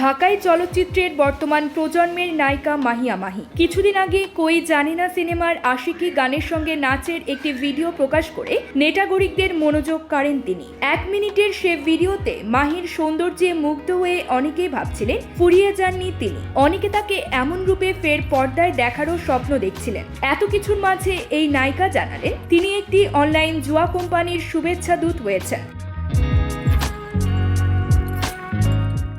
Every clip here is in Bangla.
ঢাকায় চলচ্চিত্রের বর্তমান প্রজন্মের নায়িকা মাহিয়া মাহি। কিছুদিন আগে কই জানি না সিনেমার আশিকি গানের সঙ্গে নাচের একটি ভিডিও প্রকাশ করে নেটাগরিকদের মনোযোগ কাড়েন তিনি। এক মিনিটের সে ভিডিওতে মাহির সৌন্দর্যে মুগ্ধ হয়ে অনেকেই ভাবছিলেন, ফুরিয়ে যাননি তিনি। অনেকে তাকে এমন রূপে ফের পর্দায় দেখারও স্বপ্ন দেখছিলেন। এত কিছুর মাঝে এই নায়িকা জানালেন, তিনি একটি অনলাইন জুয়া কোম্পানির শুভেচ্ছা দূত হয়েছেন।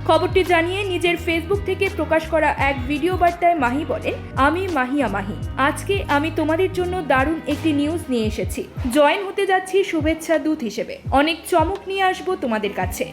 খবরটি জানিয়ে নিজের ফেসবুক থেকে প্রকাশ করা এক ভিডিও বার্তায় মাহি বলেন, আমি মাহিয়া মাহি। আজকে আমি তোমাদের জন্য দারুণ একটি নিউজ নিয়ে এসেছি। জয়েন হতে যাচ্ছি শুভেচ্ছা দূত হিসেবে। অনেক চমক নিয়ে আসব তোমাদের কাছে।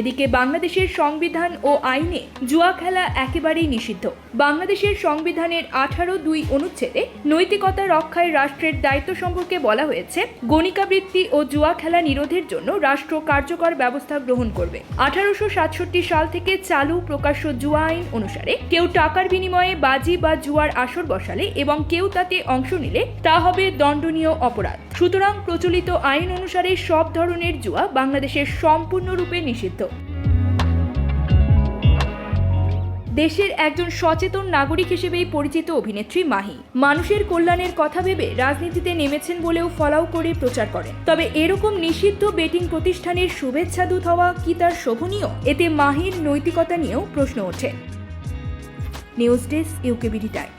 এদিকে বাংলাদেশের সংবিধান ও আইনে জুয়া খেলা একেবারেই নিষিদ্ধ। বাংলাদেশের সংবিধানের আঠারো দুই অনুচ্ছেদে নৈতিকতা রক্ষায় রাষ্ট্রের দায়িত্ব সম্পর্কে বলা হয়েছে, গণিকাবৃত্তি ও জুয়া খেলা নিরোধের জন্য রাষ্ট্র কার্যকর ব্যবস্থা গ্রহণ করবে। আঠারোশো সাতষট্টি সাল থেকে চালু প্রকাশ্য জুয়া আইন অনুসারে কেউ টাকার বিনিময়ে বাজি বা জুয়ার আসর বসালে এবং কেউ তাতে অংশ নিলে তা হবে দণ্ডনীয় অপরাধ। সুতরাং প্রচলিত আইন অনুসারে সব ধরনের জুয়া বাংলাদেশের সম্পূর্ণরূপে নিষিদ্ধ। দেশের একজন সচেতন নাগরিক হিসেবেই পরিচিত অভিনেত্রী মাহি। মানুষের কল্যাণের কথা ভেবে রাজনীতিতে নেমেছেন বলেও ফলাও করে প্রচার করেন। তবে এরকম নিষিদ্ধ বেটিং প্রতিষ্ঠানের শুভেচ্ছা দূত হওয়া কি তার শোভনীয়? এতে মাহির নৈতিকতা নিয়েও প্রশ্ন ওঠে। News desk UKBD time.